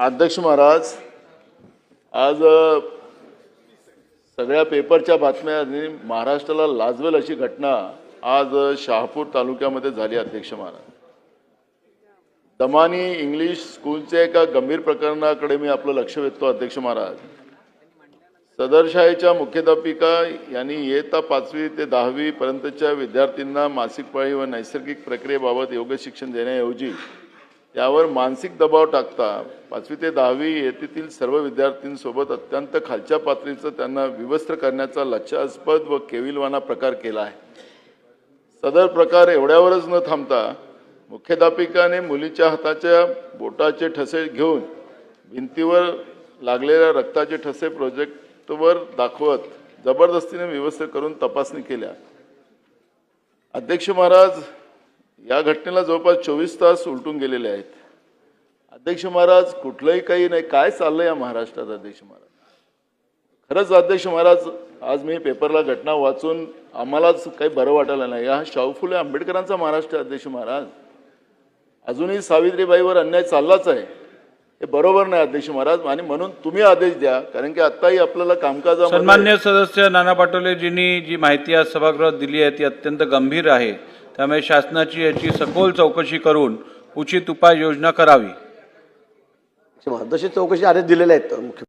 अध्यक्ष महाराज आज सगळ्या पेपरच्या बातम्या आणि महाराष्ट्राला लाजवेल अशी घटना आज शहापूर तालुक्यामध्ये झाली अध्यक्ष महाराज. दमानी इंग्लिश स्कूलच्या एका गंभीर प्रकरणाकडे मी आपलं लक्ष वेधतो अध्यक्ष महाराज. सदरशाहीच्या मुख्याध्यापिका यांनी इयत्ता पाचवी ते दहावी पर्यंतच्या विद्यार्थ्यांना मासिक पाळी व नैसर्गिक प्रक्रियेबाबत योग्य शिक्षण देण्याऐवजी त्यावर मानसिक दबाव टाकता. पाचवी ते दहावी येथील सर्व विद्यार्थ्यांसोबत अत्यंत खालच्या पातळीचं त्यांना विवस्त्र करण्याचा लक्षास्पद व केविलवाना प्रकार केला आहे. सदर प्रकार एवढ्यावरच न थांबता मुख्याध्यापिकाने मुलीच्या हाताच्या बोटाचे ठसे घेऊन भिंतीवर लागलेल्या रक्ताचे ठसे प्रोजेक्टवर दाखवत जबरदस्तीने व्यवस्था करून तपासणी केल्या. अध्यक्ष महाराज या घटनेला जवळपास चोवीस तास उलटून गेलेले आहेत. अध्यक्ष महाराज कुठलंही काही नाही. काय चाललंय या महाराष्ट्रात अध्यक्ष महाराज? खरंच अध्यक्ष महाराज आज मी पेपरला घटना वाचून आम्हालाच काही बरं वाटायला नाही. हा शाहू फुले आंबेडकरांचा महाराष्ट्र अध्यक्ष महाराज. अजूनही सावित्रीबाईवर अन्याय चाललाच आहे. हे बरोबर नाही अध्यक्ष महाराज. आणि म्हणून तुम्ही आदेश द्या कारण की आताही आपल्याला कामकाज सन्मान्य सदस्य नाना पाटोलेजींनी जी माहिती आज सभागृहात दिली आहे ती अत्यंत गंभीर आहे. त्यामुळे शासनाची याची सखोल चौकशी करून उचित उपाययोजना करावी. तशी चौकशी आदेश दिलेले आहेत मुख्य